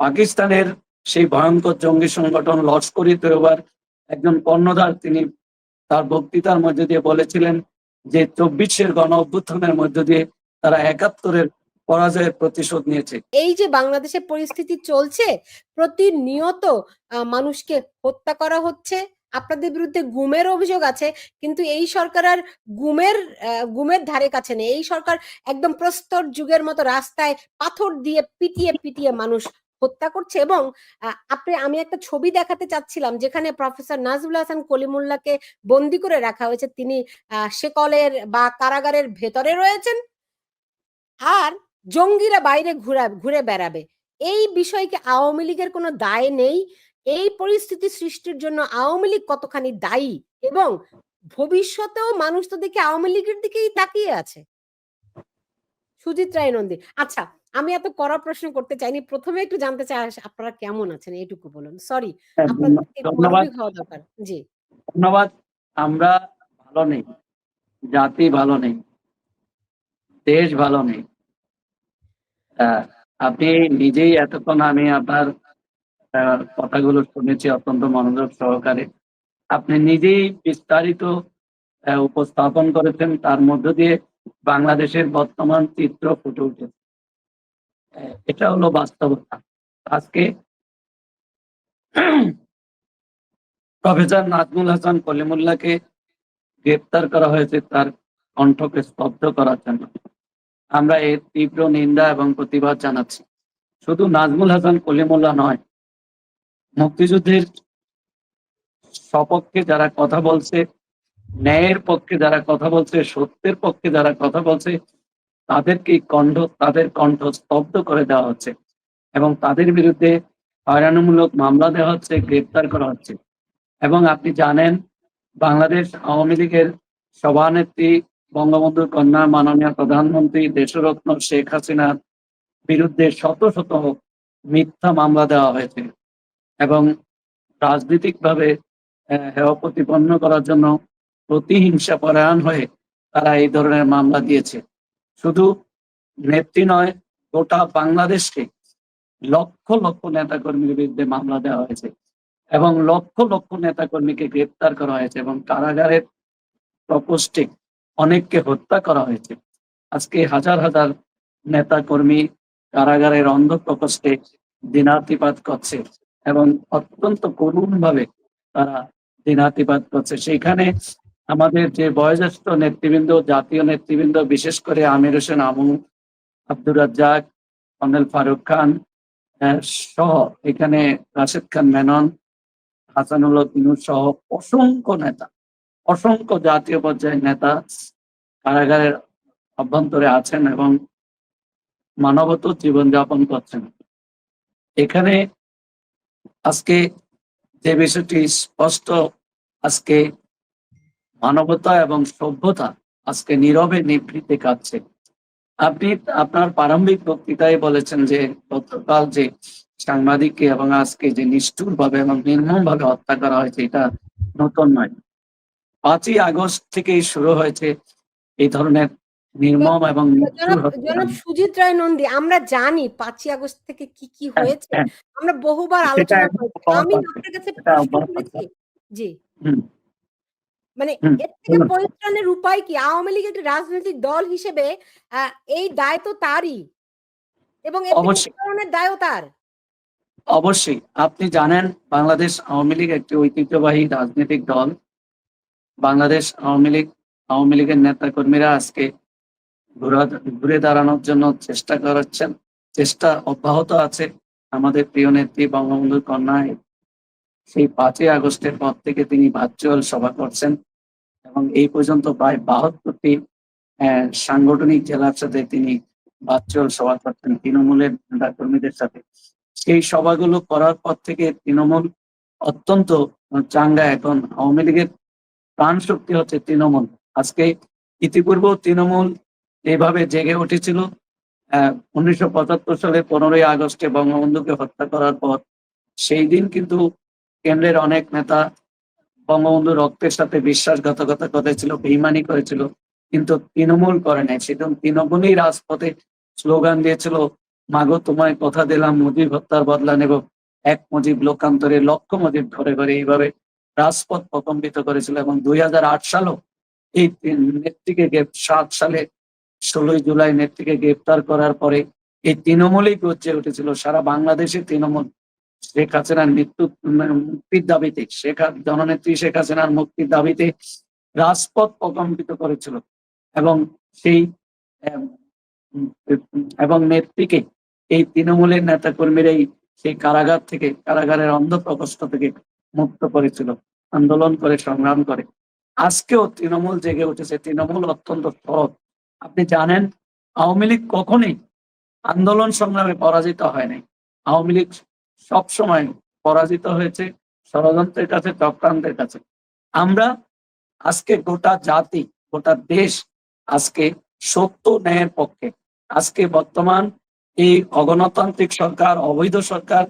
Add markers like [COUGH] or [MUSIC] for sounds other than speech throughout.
পাকিস্তানের সেই ভয়ঙ্কর জঙ্গি সংগঠন লস্করি তৈবার একজন কর্ণধার তিনি তার বক্তৃতার মধ্যে দিয়ে বলেছিলেন যে চব্বিশের গণ অভ্যুত্থানের মধ্য দিয়ে তারা একাত্তরের পরাজয়ের প্রতিশোধ নিয়েছে। এই যে বাংলাদেশের পরিস্থিতি চলছে, প্রতিনিয়ত মানুষকে হত্যা করা হচ্ছে, আপনাদের বিরুদ্ধে গুমের অভিযোগ আছে, কিন্তু এই সরকার আর গুমের গুমের ধারে কাছে নেই। এই সরকার একদম প্রস্তর যুগের মতো রাস্তায় পাথর দিয়ে পিটিয়ে পিটিয়ে মানুষ হত্যা করছে এবং আপনি, আমি একটা ছবি দেখাতে চাচ্ছিলাম যেখানে প্রফেসর নাজবুল হাসান কলিমুল্লাহকে বন্দি করে রাখা হয়েছে। তিনি শেকলের বা কারাগারের ভেতরে রয়েছেন আর জঙ্গিরা বাইরে ঘুরা, ঘুরে বেড়াবে। এই বিষয়কে আওয়ামী লীগের কোনো দায় নেই। এই পরিস্থিতি সৃষ্টির জন্য আওয়ামী লীগ কতখানি দায়ী এবং ভবিষ্যতেও মানুষ তো দেখে আওয়ামী লীগের দিকেই তাকিয়ে আছে। সুজিত রায় নন্দী আচ্ছা আমি এত কড়া প্রশ্ন করতে চাইনি। প্রথমে একটু জানতে চাই আপনারা কেমন আছেন? এইটুকু বলুন। সরি হ্যাঁ, আপনাদের ধন্যবাদ। হওয়া দরকার। জি। ধন্যবাদ। আমরা ভালো নেই। জাতি ভালো নেই। দেশ ভালো নেই। আপনি নিজেই এতক্ষণ আমি আপনার কথাগুলো শুনেছি অত্যন্ত মনোযোগ সহকারে। আপনি নিজেই বিস্তারিত উপস্থাপন করেছেন। তার মধ্য দিয়ে বাংলাদেশের বর্তমান চিত্র ফুটে উঠেছে। এটা হলো বাস্তবতা। আজকে প্রফেসর নাজমুল হাসান কলিমুল্লাহকে গ্রেপ্তার করা হয়েছে তার কণ্ঠকে স্তব্ধ করার জন্য। আমরা এর তীব্র নিন্দা এবং প্রতিবাদ জানাচ্ছি। শুধু নাজমুল হাসান কলিমুল্লাহ নয়, মুক্তিযুদ্ধের সপক্ষে যারা কথা বলছে, ন্যায়ের পক্ষে যারা কথা বলছে, সত্যের পক্ষে যারা কথা বলছে তাদেরকে কণ্ঠ, তাদের কণ্ঠ স্তব্ধ করে দেওয়া হচ্ছে এবং তাদের বিরুদ্ধে হয়রানিমূলক মামলা দেওয়া হচ্ছে, গ্রেপ্তার করা হচ্ছে। এবং আপনি জানেন, বাংলাদেশ আওয়ামী লীগের সভানেত্রী বঙ্গবন্ধুর কন্যা, মাননীয় প্রধানমন্ত্রী দেশরত্ন শেখ হাসিনার বিরুদ্ধে শত শত মিথ্যা মামলা দেওয়া হয়েছে এবং রাজনৈতিকভাবে হেয় প্রতিপন্ন করার জন্য প্রতিহিংসা পরায়ণ হয়ে তারা এই ধরনের মামলা দিয়েছে। শুধু নেত্রী নয়, গোটা বাংলাদেশকে লক্ষ লক্ষ নেতাকর্মীর বিরুদ্ধে মামলা দেওয়া হয়েছে এবং লক্ষ লক্ষ নেতাকর্মীকে গ্রেপ্তার করা হয়েছে এবং কারাগারের প্রকোষ্ঠে অনেককে হত্যা করা হয়েছে। আজকে হাজার হাজার নেতাকর্মী কারাগারের অন্ধ প্রকোষ্ঠে দিনাতিপাত করছে এবং অত্যন্ত করুণ ভাবে তারা দিনাতিপাত করছে। সেখানে আমাদের যে বয়োজ্যেষ্ঠ নেতৃবৃন্দ, জাতীয় নেতৃবৃন্দ, বিশেষ করে আমির হোসেন, আমু আব্দুর রাজ্জাক, কর্নেল ফারুক খান সহ এখানে রাশেদ খান মেনন হাসানুল্লাহ তিনুর সহ অসংখ্য নেতা, অসংখ্য জাতীয় পর্যায়ের নেতা কারাগারের অভ্যন্তরে আছেন এবং মানবত জীবনযাপন করছেন। এখানে আজকে যে বিষয়টি স্পষ্ট, আজকে মানবতা এবং সভ্যতা আজকে নীরবে নিভৃতে কাটছে আপনি আপনার প্রারম্ভিক বক্তৃতায় বলেছেন যে গতকাল যে সাংবাদিককে এবং আজকে যে নিষ্ঠুর ভাবে এবং নির্মম ভাবে হত্যা করা হয়েছে এটা নতুন নয়। পাঁচই আগস্ট থেকেই শুরু হয়েছে এই ধরনের নির্মম এবং জনাব সুজিত রায় নন্দী আমরা জানি পাঁচই আগস্ট থেকে কি কি হয়েছে। হ্যাঁ, আমরা বহুবার আলোচনা করেছি। আমি আপনার কাছে জি। মানে এর থেকে পরিত্রাণের উপায় কি? আওয়ামী লীগ একটি রাজনৈতিক দল হিসেবে এই দায় তো তারই। এবং এর দায়ও তার। অবশ্যই। আপনি জানেন বাংলাদেশ আওয়ামী লীগ একটি ঐতিহ্যবাহী রাজনৈতিক দল। বাংলাদেশ আওয়ামী লীগ আওয়ামী লীগের নেতা কর্মীরা আজকে ঘুরা- ঘুরে দাঁড়ানোর জন্য চেষ্টা করাচ্ছেন। চেষ্টা অব্যাহত আছে। আমাদের প্রিয় নেত্রী বঙ্গবন্ধুর কন্যায় সেই পাঁচই আগস্টের পর থেকে তিনি ভার্চুয়াল সভা করছেন এবং এই পর্যন্ত প্রায় বাহাত্তরটি সাংগঠনিক জেলার সাথে তিনি ভার্চুয়াল সভা করছেন, তৃণমূলের কর্মীদের সাথে। সেই সভাগুলো করার পর থেকে তৃণমূল অত্যন্ত চাঙ্গা এখন। আওয়ামী লীগের প্রাণ শক্তি হচ্ছে তৃণমূল। আজকে ইতিপূর্বেও তৃণমূল এইভাবে জেগে উঠেছিল। উনিশশো সালে পনেরোই আগস্টে বঙ্গবন্ধুকে হত্যা করার পর সেই দিন কিন্তু কেন্দ্রের অনেক নেতা বঙ্গবন্ধু রক্তের সাথে বিশ্বাসঘাতকতা করেছিল, বেইমানি করেছিল, কিন্তু তৃণমূল করে নাই। সেদিন তৃণমূলই রাজপথে স্লোগান দিয়েছিল, মাগো, তোমায় কথা দিলাম, মুজিব হত্যার বদলা নেব। এক মুজিব লোকান্তরে লক্ষ মুজিব ঘরে ঘরে এইভাবে রাজপথ প্রকম্পিত করেছিল এবং দুই হাজার আট সালও এই নেত্রীকে সাত সালে ষোলোই জুলাই নেত্রীকে গ্রেপ্তার করার পরে এই তৃণমূলই গজ্জে উঠেছিল। সারা বাংলাদেশে তৃণমূল শেখ হাসিনার মৃত্যু মুক্তির দাবিতে, শেখ জননেত্রী শেখ হাসিনার মুক্তির দাবিতে রাজপথ প্রকম্পিত করেছিল এবং সেই এবং নেত্রীকে এই তৃণমূলের নেতা কর্মীরাই সেই কারাগার থেকে, কারাগারের অন্ধ প্রকোষ্ঠ থেকে মুক্ত করেছিল, আন্দোলন করে, সংগ্রাম করে। আজকেও তৃণমূল জেগে উঠেছে, তৃণমূল অত্যন্ত সৎ। আপনি জানেন, আওয়ামী লীগ কখনোই আন্দোলন সংগ্রামে পরাজিত হয় নাই। আওয়ামী লীগ সবসময় পরাজিত হয়েছে ষড়যন্ত্রের কাছে, চক্রান্তের কাছে। আমরা আজকে গোটা জাতি, গোটা দেশ আজকে সত্য ন্যায়ের পক্ষে। আজকে বর্তমান এই অগণতান্ত্রিক সরকার, অবৈধ সরকার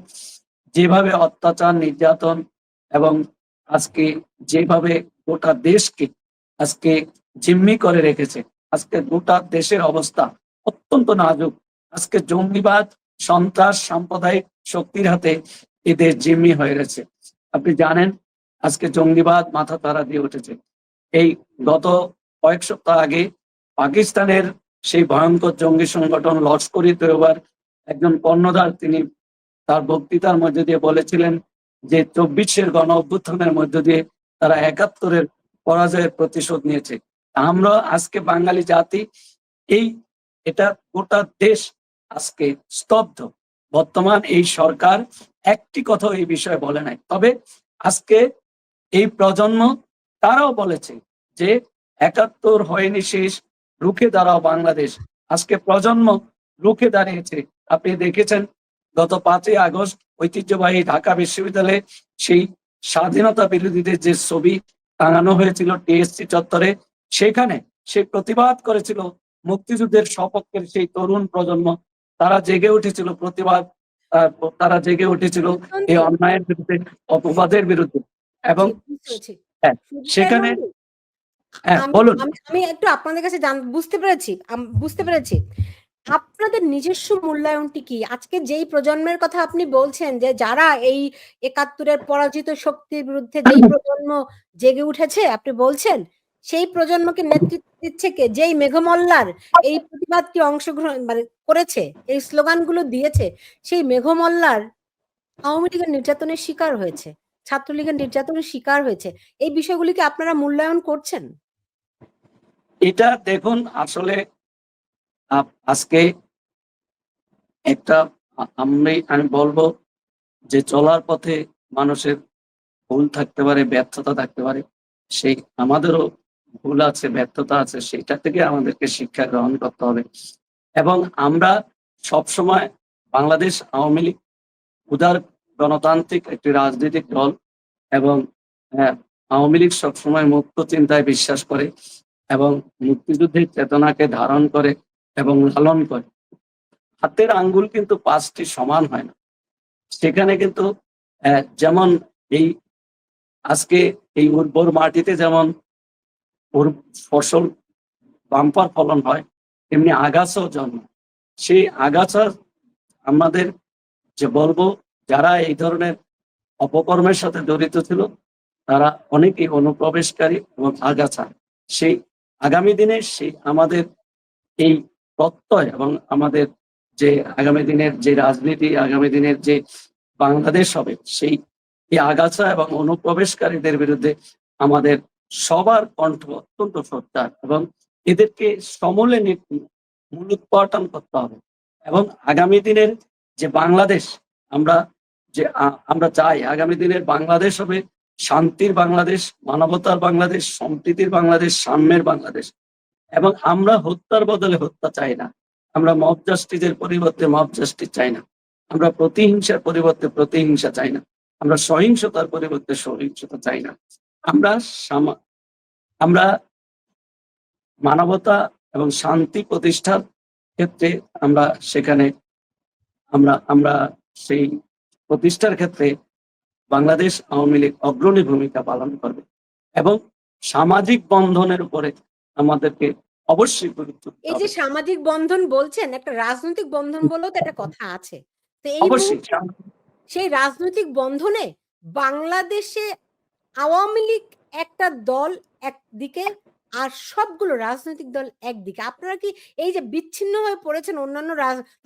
যেভাবে অত্যাচার, নির্যাতন এবং আজকে যেভাবে গোটা দেশকে আজকে জিম্মি করে রেখেছে, আজকে গোটা দেশের অবস্থা অত্যন্ত নাজুক। আজকে জঙ্গিবাদ, সন্ত্রাস, সাম্প্রদায়িক শক্তির হাতে এদের জিম্মি হয়ে গেছে। আপনি জানেন, আজকে জঙ্গিবাদ মাথা তারা দিয়ে উঠেছে। এই গত কয়েক সপ্তাহ আগে পাকিস্তানের সেই ভয়ঙ্কর জঙ্গি সংগঠন লস্করি তৈবার একজন কর্ণধার তিনি তার বক্তৃতার মধ্যে দিয়ে বলেছিলেন যে চব্বিশের গণ অভ্যুত্থানের মধ্য দিয়ে তারা একাত্তরের পরাজয়ের প্রতিশোধ নিয়েছে। আমরা আজকে বাঙালি জাতি, এই এটা গোটা দেশ আজকে স্তব্ধ। বর্তমান এই সরকার একটি কথা এই বিষয়ে বলে নাই। তবে আজকে এই প্রজন্ম, তারাও বলেছে যে একাত্তর হয়নি শেষ, রুখে দাঁড়াও বাংলাদেশ। আজকে প্রজন্ম রুখে দাঁড়িয়েছে। আপনি দেখেছেন, গত পাঁচই আগস্ট ঐতিহ্যবাহী ঢাকা বিশ্ববিদ্যালয়ে সেই স্বাধীনতা বিরোধীদের যে ছবি টাঙানো হয়েছিল টিএসসি চত্বরে, সেখানে সে প্রতিবাদ করেছিল মুক্তিযুদ্ধের সপক্ষের সেই তরুণ প্রজন্ম তারা জেগে উঠেছিল প্রতিবাদ তারা জেগে উঠেছিল এই অন্যায়ের বিরুদ্ধে অপবাদের বিরুদ্ধে এবং। হ্যাঁ, সেখানে? হ্যাঁ বলুন আমি একটু আপনাদের কাছে বুঝতে পেরেছি বুঝতে পেরেছি আপনাদের নিজস্ব মূল্যায়নটি কি আজকে যেই প্রজন্মের কথা আপনি বলছেন যে যারা এই একাত্তরের পরাজিত শক্তির বিরুদ্ধে যেই [COUGHS] প্রজন্ম জেগে উঠেছে আপনি বলছেন সেই প্রজন্মকে নেতৃত্ব দিচ্ছে কে? যেই মেঘমল্লার এই প্রতিবাদটি অংশগ্রহণ মানে করেছে, এই স্লোগানগুলো দিয়েছে, সেই মেঘমল্লার আওয়ামী লীগের নির্যাতনের শিকার হয়েছে, ছাত্রলীগের নির্যাতনের শিকার হয়েছে। এই বিষয়গুলিকে আপনারা মূল্যায়ন করছেন? এটা দেখুন, আসলে আজকে একটা আমি আমি বলব যে চলার পথে মানুষের ভুল থাকতে পারে, ব্যর্থতা থাকতে পারে, সেই আমাদেরও ভুল আছে ব্যর্থতা আছে সেটা থেকে আমাদেরকে শিক্ষা গ্রহণ করতে হবে। এবং আমরা সবসময় বাংলাদেশ আওয়ামী লীগ উদার গণতান্ত্রিক একটি রাজনৈতিক দল এবং আওয়ামী লীগ সবসময় মুক্ত চিন্তায় বিশ্বাস করে এবং মুক্তিযুদ্ধের চেতনাকে ধারণ করে এবং লালন করে। হাতের আঙ্গুল কিন্তু পাঁচটি সমান হয় না। সেখানে কিন্তু আহ, যেমন এই আজকে এই উর্বর মাটিতে যেমন ওর ফসল বাম্পার ফলন হয়, তেমনি আগাছাও জন্ম সেই আগাছা আমাদের যে বলব, যারা এই ধরনের অপকর্মের সাথে জড়িত ছিল, তারা অনেকেই অনুপ্রবেশকারী এবং আগাছা। সেই আগামী দিনে সেই আমাদের এই প্রত্যয় এবং আমাদের যে আগামী দিনের যে রাজনীতি, আগামী দিনের যে বাংলাদেশ হবে, সেই আগাছা এবং অনুপ্রবেশকারীদের বিরুদ্ধে আমাদের সবার কণ্ঠ অত্যন্ত সত্যার এবং এদেরকে সমলে নি- মূলোৎপাটন করতে হবে। এবং আগামী দিনের যে বাংলাদেশ, আমরা যে আমরা চাই আগামী দিনের বাংলাদেশ হবে শান্তির বাংলাদেশ, মানবতার বাংলাদেশ, সম্প্রীতির বাংলাদেশ, সাম্যের বাংলাদেশ। এবং আমরা হত্যার বদলে হত্যা চাই না। আমরা মব জাস্টিসের পরিবর্তে মব জাস্টিস চাই না। আমরা প্রতিহিংসার পরিবর্তে প্রতিহিংসা চাই না। আমরা সহিংসতার পরিবর্তে সহিংসতা চাই না। আমরা আমরা মানবতা এবং শান্তি প্রতিষ্ঠার ক্ষেত্রে আমরা সেখানে আমরা আমরা সেই প্রতিষ্ঠার ক্ষেত্রে বাংলাদেশ আওয়ামী লীগ অগ্রণী ভূমিকা পালন করবে এবং সামাজিক বন্ধনের উপরে আমাদেরকে অবশ্যই গুরুত্ব এই যে সামাজিক বন্ধন বলছেন একটা রাজনৈতিক বন্ধন বলেও তো একটা কথা আছে। তো এই অবশ্যই সেই রাজনৈতিক বন্ধনে বাংলাদেশে আওয়ামী লীগ একটা দল একদিকে আর সবগুলো রাজনৈতিক দল একদিকে। আপনারা কি এই যে বিচ্ছিন্ন হয়ে পড়েছেন অন্যান্য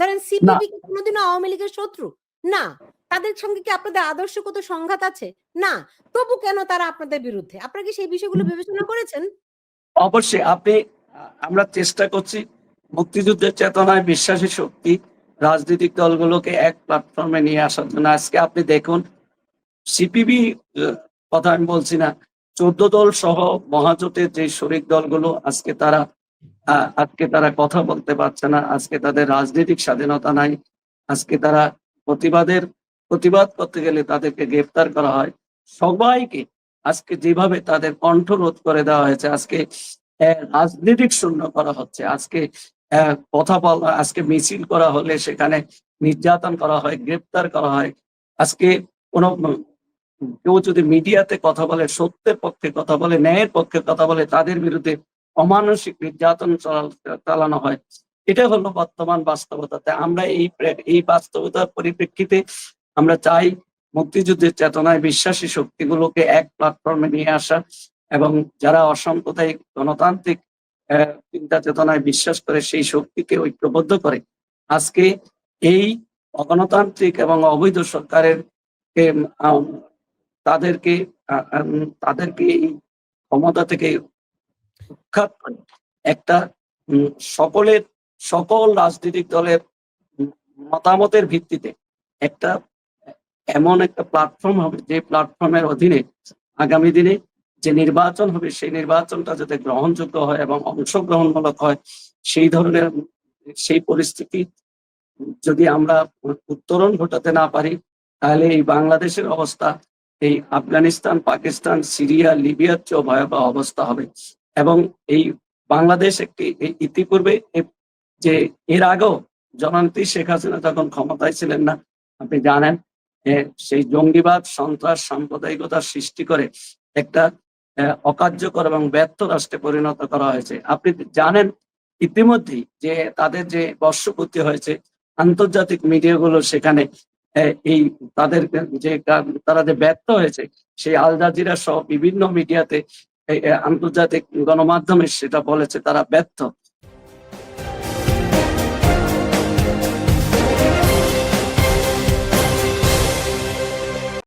ধরেন সিপিবি কি কোনোদিনও আওয়ামী লীগের শত্রু? না। তাদের সঙ্গে কি আপনাদের আদর্শগত সংঘাত আছে? না। তবু কেন তারা আপনাদের বিরুদ্ধে? আপনারা কি সেই বিষয়গুলো বিবেচনা করেছেন? অবশ্যই আপনি আমরা চেষ্টা করছি মুক্তিযুদ্ধের চেতনায় বিশ্বাসী শক্তি রাজনৈতিক দলগুলোকে এক প্ল্যাটফর্মে নিয়ে আসার জন্য। আজকে আপনি দেখুন সিপিবি কথা আমি বলছি না। চোদ্দ দল সহ মহাজোটের যে শরিক দলগুলো, আজকে তারা আজকে তারা কথা বলতে পারছে না। আজকে তাদের রাজনৈতিক স্বাধীনতা নাই। আজকে তারা প্রতিবাদের, প্রতিবাদ করতে গেলে তাদেরকে গ্রেফতার করা হয়। সবাইকে আজকে যেভাবে তাদের কণ্ঠ রোধ করে দেওয়া হয়েছে, আজকে রাজনৈতিক শূন্য করা হচ্ছে। আজকে কথা বলা, আজকে মিছিল করা হলে সেখানে নির্যাতন করা হয়, গ্রেপ্তার করা হয়। আজকে কোন কেউ যদি মিডিয়াতে কথা বলে, সত্যের পক্ষে কথা বলে, ন্যায়ের পক্ষে কথা বলে, তাদের বিরুদ্ধে অমানসিক নির্যাতন চালা- চালানো হয়। এটা হলো বর্তমান বাস্তবতা। আমরা এই এই বাস্তবতার পরিপ্রেক্ষিতে আমরা চাই মুক্তিযুদ্ধের চেতনায় বিশ্বাসী শক্তিগুলোকে এক প্ল্যাটফর্মে নিয়ে আসা এবং যারা অসাম্প্রদায়িক গণতান্ত্রিক চিন্তা চেতনায় বিশ্বাস করে, সেই শক্তিকে ঐক্যবদ্ধ করে, আজকে এই অগণতান্ত্রিক এবং অবৈধ সরকারের তাদেরকে তাদেরকে এই ক্ষমতা থেকে উৎখাত করে। একটা সকলের, সকল রাজনৈতিক দলের মতামতের ভিত্তিতে একটা, এমন একটা প্ল্যাটফর্ম হবে, যে প্ল্যাটফর্মের অধীনে আগামী দিনে যে নির্বাচন হবে, সেই নির্বাচনটা যাতে গ্রহণযোগ্য হয় এবং অংশগ্রহণমূলক হয়, সেই ধরনের, সেই পরিস্থিতি যদি আমরা উত্তরণ ঘটাতে না পারি, তাহলে এই বাংলাদেশের অবস্থা এই আফগানিস্তান, পাকিস্তান, সিরিয়া, লিবিয়ার চেয়েও ভয়াবহ অবস্থা হবে। এবং এই বাংলাদেশ একটি ইতিপূর্বে যে এর আগেও জননেত্রী শেখ হাসিনা যখন ক্ষমতায় ছিলেন না, আপনি জানেন সেই জঙ্গিবাদ, সন্ত্রাস সাম্প্রদায়িকতার সৃষ্টি করে একটা অকার্যকর এবং ব্যর্থ রাষ্ট্রে পরিণত করা হয়েছে। আপনি জানেন, ইতিমধ্যেই যে তাদের যে বর্ষপূর্তি হয়েছে, আন্তর্জাতিক মিডিয়াগুলো সেখানে এই তাদের যে তারা যে ব্যর্থ হয়েছে, সেই আল জাজিরা সহ বিভিন্ন মিডিয়াতে আন্তর্জাতিক গণমাধ্যমে সেটা বলেছে, তারা ব্যর্থ।